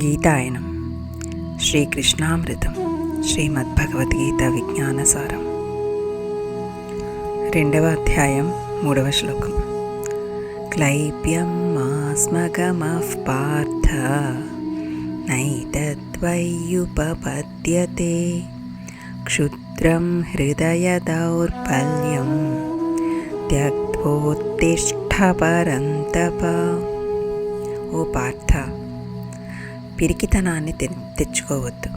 గీతాయనం శ్రీకృష్ణామృతం శ్రీమద్భగవద్గీత విజ్ఞానసారం రెండవ అధ్యాయం మూడవ శ్లోకం క్లైప్యం మాస్మగమః పార్థ నైతత్వయ్యుపపద్యతే క్షుద్రం హృదయ దౌర్బల్యం త్యక్తోత్తిష్ట పరంతప ఓ పార్థ పిరికితనాన్ని తెచ్చుకోవద్దు.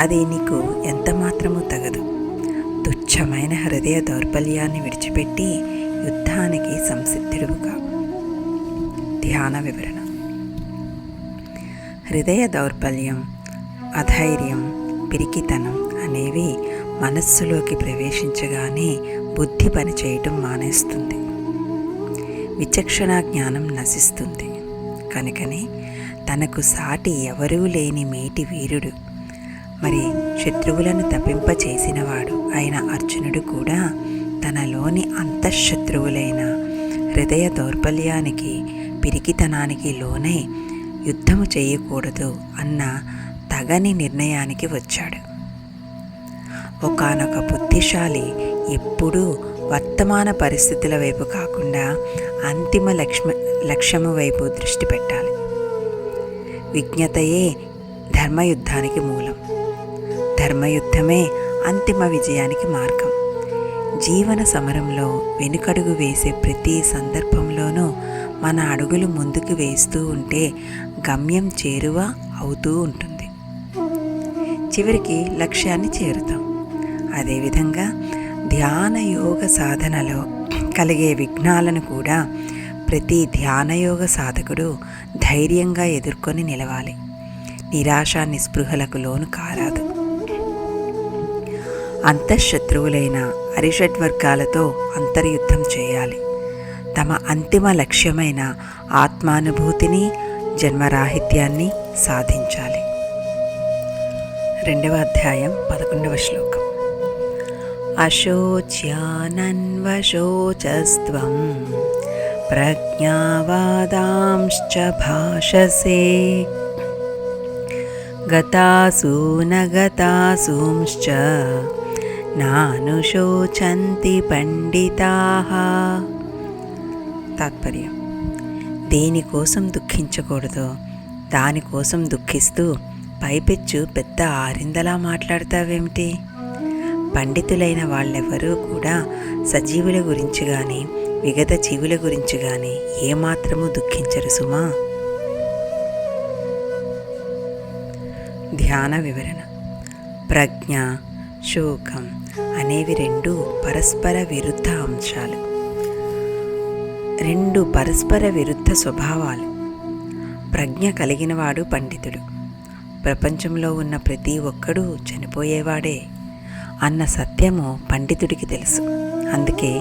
అది నీకు ఎంత మాత్రమూ తగదు. తుచ్చమైన హృదయ దౌర్బల్యాన్ని విడిచిపెట్టి యుద్ధానికి సంసిద్ధుడుగా ధ్యాన వివరణ. హృదయ దౌర్బల్యం అధైర్యం పిరికితనం అనేవి మనస్సులోకి ప్రవేశించగానే బుద్ధి పనిచేయటం మానేస్తుంది. విచక్షణ జ్ఞానం నశిస్తుంది. కనుకనే తనకు సాటి ఎవరూ లేని మేటి వీరుడు. మరి శత్రువులను తప్పింపచేసినవాడు అయిన అర్జునుడు కూడా తనలోని అంతఃశత్రువులైన హృదయ దౌర్బల్యానికి పిరికితనానికి లోనై యుద్ధము చేయకూడదు అన్న తగని నిర్ణయానికి వచ్చాడు. ఒకనొక బుద్ధిశాలి ఎప్పుడూ వర్తమాన పరిస్థితుల వైపు కాకుండా అంతిమ లక్ష్మ లక్ష్యము వైపు దృష్టి పెట్టాలి. విజ్ఞతయే ధర్మయుద్ధానికి మూలం. ధర్మయుద్ధమే అంతిమ విజయానికి మార్గం. జీవన సమరంలో వెనుకడుగు వేసే ప్రతి సందర్భంలోనూ మన అడుగులు ముందుకు వేస్తూ ఉంటే గమ్యం చేరువ అవుతూ ఉంటుంది. చివరికి లక్ష్యాన్ని చేరుతాం. అదేవిధంగా ధ్యాన యోగ సాధనలో కలిగే విఘ్నాలను కూడా ప్రతి ధ్యానయోగ సాధకుడు ధైర్యంగా ఎదుర్కొని నిలవాలి. నిరాశ నిస్పృహలకు లోను కారాదు. అంతఃశత్రువులైన అరిషడ్వర్గాలతో అంతర్యుద్ధం చేయాలి. తమ అంతిమ లక్ష్యమైన ఆత్మానుభూతిని జన్మరాహిత్యాన్ని సాధించాలి. రెండవ అధ్యాయం పదకొండవ శ్లోకం. అశోచ్యానన్వశోచస్త్వం ప్రజ్ఞావాదాంశ్చ భాషసే గతాసూ నగతాసూంశ్చ నానుశోచంతి పండితాః తాత్పర్యం దేనికోసం దుఃఖించకూడదో? దానికోసం దుఃఖిస్తూ పైపెచ్చు పెద్ద ఆరిందలా మాట్లాడతావేమిటి? పండితులైన వాళ్ళెవరూ కూడా సజీవుల గురించి కానీ విగత జీవుల గురించి కానీ ఏమాత్రము దుఃఖించరు సుమా. ధ్యాన వివరణ. ప్రజ్ఞ శోకం అనేవి రెండు పరస్పర విరుద్ధ అంశాలు. రెండు పరస్పర విరుద్ధ స్వభావాలు. ప్రజ్ఞ కలిగినవాడు పండితుడు. ప్రపంచంలో ఉన్న ప్రతి ఒక్కడూ చనిపోయేవాడే అన్న సత్యము పండితుడికి తెలుసు. అందుకే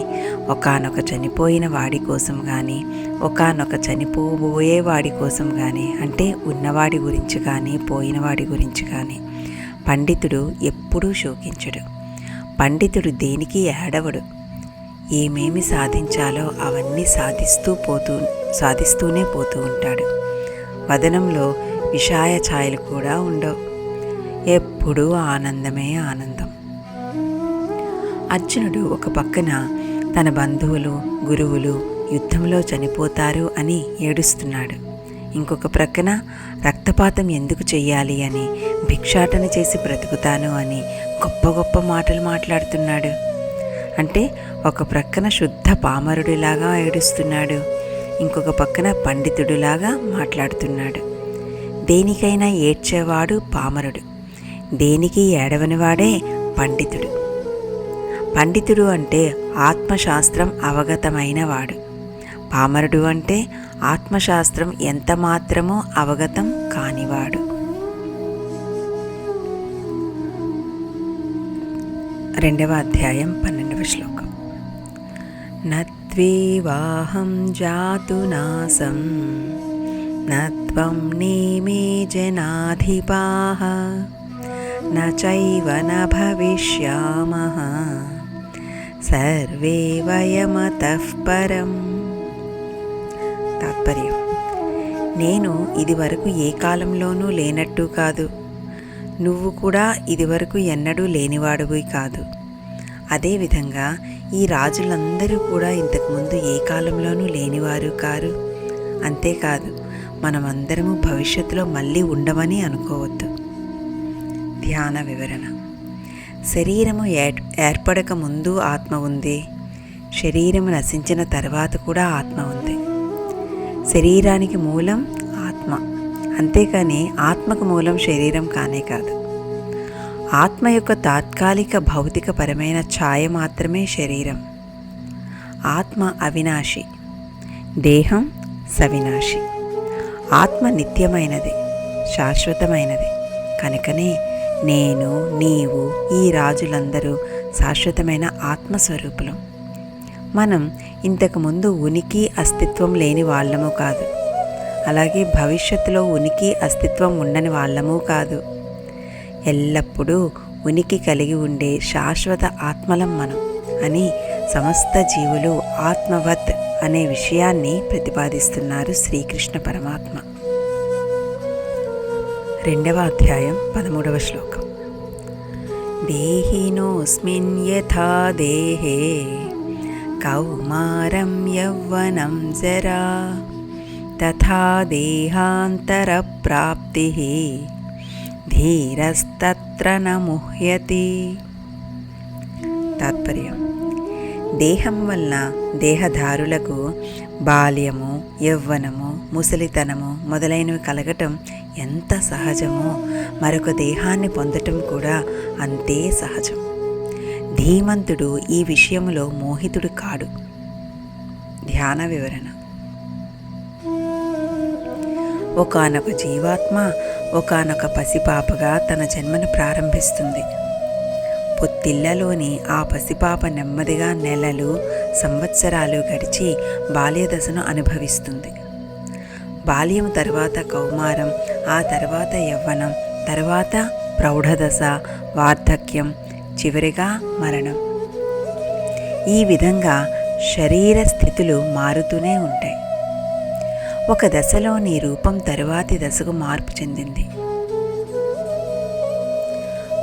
ఒకనొక చనిపోయిన వాడి కోసం కానీ ఒకనొక చనిపోబోయే వాడి కోసం కానీ అంటే ఉన్నవాడి గురించి కానీ పోయినవాడి గురించి కానీ పండితుడు ఎప్పుడూ శోకించడు. పండితుడు దేనికి ఏడవడు? ఏమేమి సాధించాలో అవన్నీ సాధిస్తూ పోతూ సాధిస్తూనే పోతూ ఉంటాడు. వదనంలో విషాయ ఛాయలు కూడా ఉండవు. ఎప్పుడూ ఆనందమే ఆనందం. అర్జునుడు ఒక పక్కన తన బంధువులు గురువులు యుద్ధంలో చనిపోతారు అని ఏడుస్తున్నాడు. ఇంకొక ప్రక్కన రక్తపాతం ఎందుకు చెయ్యాలి అని భిక్షాటన చేసి బ్రతుకుతాను అని గొప్ప గొప్ప మాటలు మాట్లాడుతున్నాడు. అంటే ఒక ప్రక్కన శుద్ధ పామరుడిలాగా ఏడుస్తున్నాడు. ఇంకొక పక్కన పండితుడిలాగా మాట్లాడుతున్నాడు. దేనికైనా ఏడ్చేవాడు పామరుడు. దేనికి ఏడవనివాడే పండితుడు. పండితుడు అంటే ఆత్మశాస్త్రం అవగతమైన వాడు పామరుడు అంటే ఆత్మశాస్త్రం ఎంత మాత్రమో అవగతం కానివాడు. రెండవ అధ్యాయం పన్నెండవ శ్లోకం. నత్వేవాహం జాతు నాసం నత్వం నీమే జనాధిపాహ నైవ న భవిష్యామహ సర్వే వయమతః పరం. తాత్పర్యం. నేను ఇదివరకు ఏ కాలంలోనూ లేనట్టు కాదు. నువ్వు కూడా ఇదివరకు ఎన్నడూ లేనివాడువి కాదు. అదేవిధంగా ఈ రాజులందరూ కూడా ఇంతకుముందు ఏ కాలంలోనూ లేనివారు కారు. అంతేకాదు మనమందరము భవిష్యత్తులో మళ్ళీ ఉండమని అనుకోవద్దు. ధ్యాన వివరణ. శరీరము ఏర్- ఏర్పడక ముందు ఆత్మ ఉంది. శరీరము నశించిన తర్వాత కూడా ఆత్మ ఉంది. శరీరానికి మూలం ఆత్మ. అంతేకాని ఆత్మకు మూలం శరీరం కానే కాదు. ఆత్మ యొక్క తాత్కాలిక భౌతిక పరమైన ఛాయ మాత్రమే శరీరం. ఆత్మ అవినాశి. దేహం సవినాశి. ఆత్మ నిత్యమైనది శాశ్వతమైనది. కనుకనే నేను నీవు ఈ రాజులందరూ శాశ్వతమైన ఆత్మస్వరూపులం. మనం ఇంతకుముందు ఉనికి అస్తిత్వం లేని వాళ్ళము కాదు. అలాగే భవిష్యత్తులో ఉనికి అస్తిత్వం ఉండని వాళ్ళము కాదు. ఎల్లప్పుడూ ఉనికి కలిగి ఉండే శాశ్వత ఆత్మలం మనం అని సమస్త జీవులు ఆత్మవత్ అనే విషయాన్ని ప్రతిపాదిస్తున్నారు శ్రీకృష్ణ పరమాత్మ. రెండవ అధ్యాయం పదమూడవ శ్లోకం. దేహినోస్మిన్ యథా దేహే. కౌమారం యౌవనం జరా. తథా దేహాంతరప్రాప్తి. ధీరస్తత్ర న ముహ్యతి తాత్పర్యం. దేహం వలన దేహధారులకు బాల్యము యవ్వనము ముసలితనము మొదలైనవి కలగటం ఎంత సహజమో. మరొక దేహాన్ని పొందటం కూడా అంతే సహజం. ధీమంతుడు ఈ విషయంలో మోహితుడు కాడు. ధ్యాన వివరణ. ఒకానొక జీవాత్మ ఒకానొక పసిపాపగా తన జన్మను ప్రారంభిస్తుంది. పొత్తిళ్ళలోని ఆ పసిపాప నెమ్మదిగా నెలలు సంవత్సరాలు గడిచి బాల్యదశను అనుభవిస్తుంది. బాల్యం తర్వాత కౌమారం ఆ తర్వాత యవ్వనం తర్వాత ప్రౌఢదశ వార్ధక్యం చివరిగా మరణం. ఈ విధంగా శరీర స్థితులు మారుతూనే ఉంటాయి. ఒక దశలోని రూపం తరువాతి దశకు మార్పు చెందింది.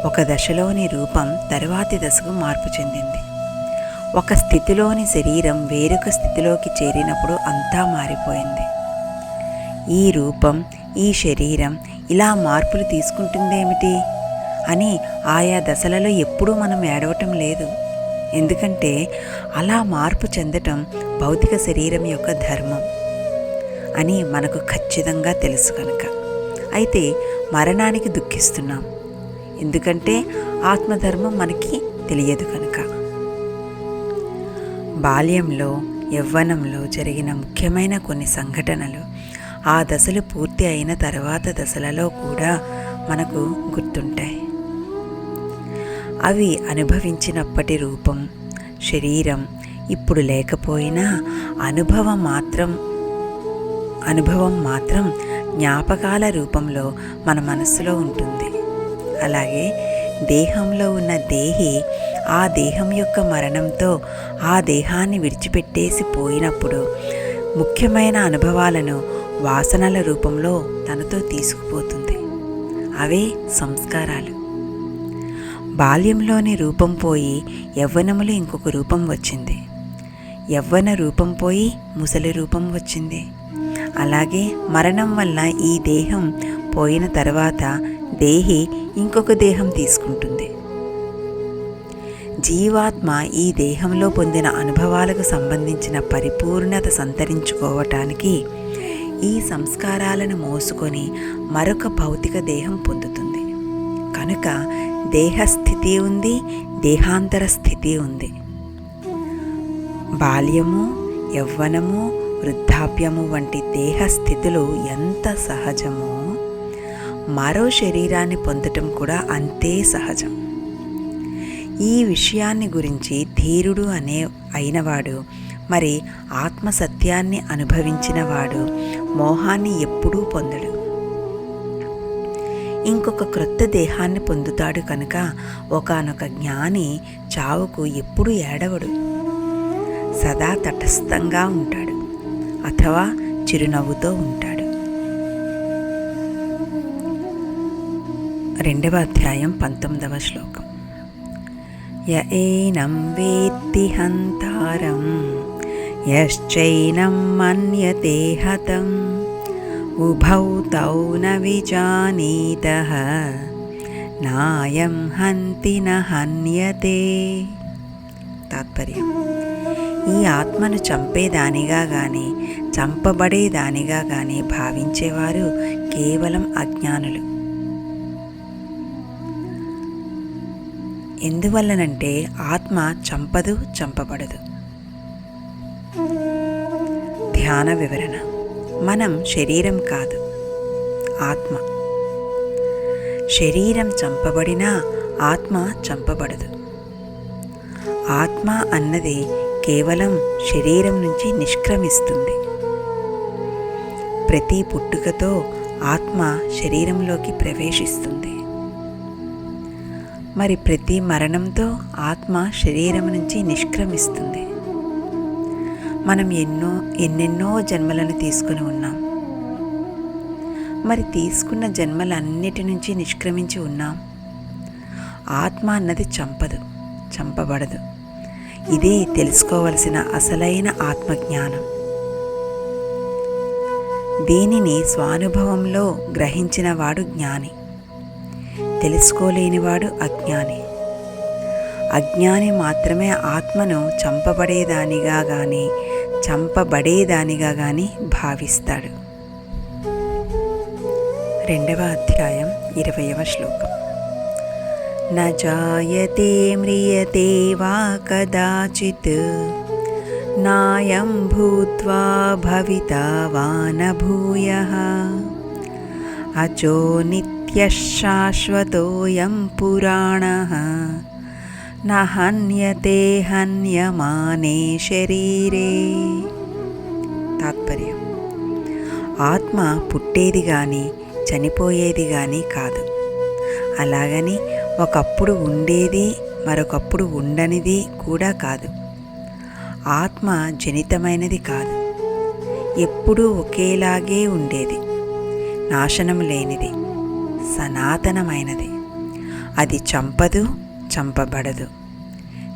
ఒక దశలోని రూపం తరువాతి దశకు మార్పు చెందింది. ఒక స్థితిలోని శరీరం వేరొక స్థితిలోకి చేరినప్పుడు అంతా మారిపోయింది. ఈ రూపం ఈ శరీరం ఇలా మార్పులు తీసుకుంటుందేమిటి? అని ఆయా దశలలో ఎప్పుడూ మనం ఏడవటం లేదు. ఎందుకంటే అలా మార్పు చెందటం భౌతిక శరీరం యొక్క ధర్మం అని మనకు ఖచ్చితంగా తెలుసు కనుక. అయితే మరణానికి దుఃఖిస్తున్నాం. ఎందుకంటే ఆత్మధర్మం మనకి తెలియదు కనుక. బాల్యంలో యవ్వనంలో జరిగిన ముఖ్యమైన కొన్ని సంఘటనలు ఆ దశలు పూర్తి అయిన తర్వాత దశలలో కూడా మనకు గుర్తుంటాయి. అవి అనుభవించినప్పటి రూపం శరీరం ఇప్పుడు లేకపోయినా అనుభవం మాత్రం అనుభవం మాత్రం జ్ఞాపకాల రూపంలో మన మనస్సులో ఉంటుంది. అలాగే దేహంలో ఉన్న దేహి ఆ దేహం యొక్క మరణంతో ఆ దేహాన్ని విడిచిపెట్టేసి పోయినప్పుడు ముఖ్యమైన అనుభవాలను వాసనల రూపంలో తనతో తీసుకుపోతుంది. అవే సంస్కారాలు. బాల్యంలోని రూపం పోయి యవ్వనములు ఇంకొక రూపం వచ్చింది. యవ్వన రూపం పోయి ముసలి రూపం వచ్చింది. అలాగే మరణం వల్ల ఈ దేహం పోయిన తర్వాత దేహి ఇంకొక దేహం తీసుకుంటుంది. జీవాత్మ ఈ దేహంలో పొందిన అనుభవాలకు సంబంధించిన పరిపూర్ణత సంతరించుకోవటానికి ఈ సంస్కారాలను మోసుకొని మరొక భౌతిక దేహం పొందుతుంది. కనుక దేహస్థితి ఉంది దేహాంతర స్థితి ఉంది. బాల్యము యవ్వనము వృద్ధాప్యము వంటి దేహస్థితులు ఎంత సహజమో మరో శరీరాన్ని పొందటం కూడా అంతే సహజం. ఈ విషయాన్ని గురించి ధీరుడు అనే అయినవాడు మరి ఆత్మసత్యాన్ని అనుభవించినవాడు మోహాన్ని ఎప్పుడూ పొందడు. ఇంకొక క్రొత్త దేహాన్ని పొందుతాడు కనుక ఒకనొక జ్ఞాని చావుకు ఎప్పుడు ఏడవడు. సదా తటస్థంగా ఉంటాడు అథవా చిరునవ్వుతో ఉంటాడు. రెండవ అధ్యాయం పంతొమ్మిదవ శ్లోకం. య ఏనం వేత్తి హంతారం యశ్చైనం మన్యతే హతం ఉభౌ తౌ న నాయం హంతి హన్యతే. తాత్పర్యం. ఈ ఆత్మను చంపేదానిగా కానీ చంపబడేదానిగా కానీ భావించేవారు కేవలం అజ్ఞానులు. ఎందువల్లనంటే ఆత్మ చంపదు చంపబడదు. ధ్యాన వివరణ. మనం శరీరం కాదు ఆత్మ. శరీరం చంపబడినా ఆత్మ చంపబడదు. ఆత్మ అన్నది కేవలం శరీరం నుంచి నిష్క్రమిస్తుంది. ప్రతి పుట్టుకతో ఆత్మ శరీరంలోకి ప్రవేశిస్తుంది. మరి ప్రతి మరణంతో ఆత్మ శరీరం నుంచి నిష్క్రమిస్తుంది. మనం ఎన్నో ఎన్నెన్నో జన్మలను తీసుకుని ఉన్నాం. మరి తీసుకున్న జన్మలన్నిటి నుంచి నిష్క్రమించి ఉన్నాం. ఆత్మ అన్నది చంపదు చంపబడదు. ఇదే తెలుసుకోవలసిన అసలైన ఆత్మజ్ఞానం. దీనిని స్వానుభవంలో గ్రహించిన వాడు జ్ఞాని. తెలుసుకోలేనివాడు అజ్ఞాని. అజ్ఞాని మాత్రమే ఆత్మను చంపబడేదానిగా కానీ చంపబడేదానిగా కానీ భావిస్తాడు. రెండవ అధ్యాయం ఇరవయవ శ్లోకం. నాయతే మ్రియతే వా కదాచిత్ నాయం భూత్వా భవితా వానభూయ అచో నిత్య అచో నిత్యశాశ్వతోయం పురాణः న హన్యతే హన్యమానే శరీరే తాత్పర్యం ఆత్మ పుట్టేది కానీ చనిపోయేది కానీ కాదు। అలాగని ఒకప్పుడు ఉండేది మరొకప్పుడు ఉండనిది కూడా కాదు। ఆత్మ జనితమైనది కాదు। ఎప్పుడూ ఒకేలాగే ఉండేది నాశనం లేనిది। సనాతనమైనది. అది చంపదు చంపబడదు.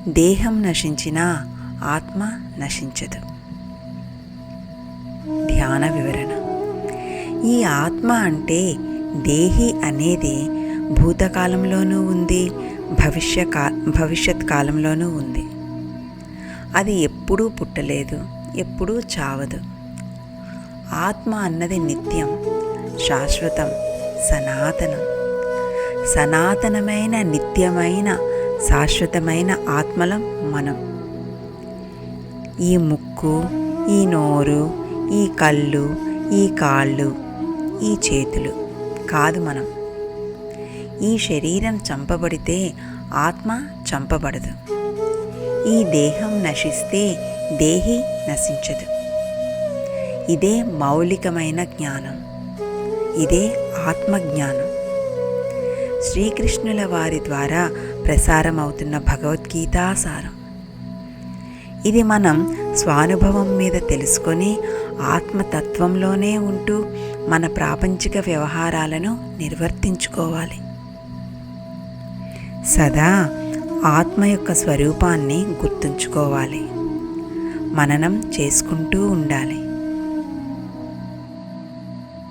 దేహం నశించినా ఆత్మ నశించదు. ధ్యాన వివరణ. ఈ ఆత్మ అంటే దేహి అనేది భూతకాలంలోనూ ఉంది భవిష్యకా భవిష్యత్ కాలంలోనూ ఉంది. అది ఎప్పుడూ పుట్టలేదు ఎప్పుడూ చావదు. ఆత్మ అన్నది నిత్యం శాశ్వతం సనాతనం. సనాతనమైన నిత్యమైన శాశ్వతమైన ఆత్మలం మనం. ఈ ముక్కు ఈ నోరు ఈ కళ్ళు ఈ కాళ్ళు ఈ చేతులు కాదు మనం. ఈ శరీరం చంపబడితే ఆత్మ చంపబడదు. ఈ దేహం నశిస్తే దేహి నశించదు. ఇదే మౌలికమైన జ్ఞానం. ఇదే ఆత్మజ్ఞానం. శ్రీకృష్ణుల వారి ద్వారా ప్రసారమవుతున్న భగవద్గీతా సారం. ఇది మనం స్వానుభవం మీద తెలుసుకొని ఆత్మతత్వంలోనే ఉంటూ మన ప్రాపంచిక వ్యవహారాలను నిర్వర్తించుకోవాలి. సదా ఆత్మ యొక్క స్వరూపాన్ని గుర్తుంచుకోవాలి. మననం చేసుకుంటూ ఉండాలి.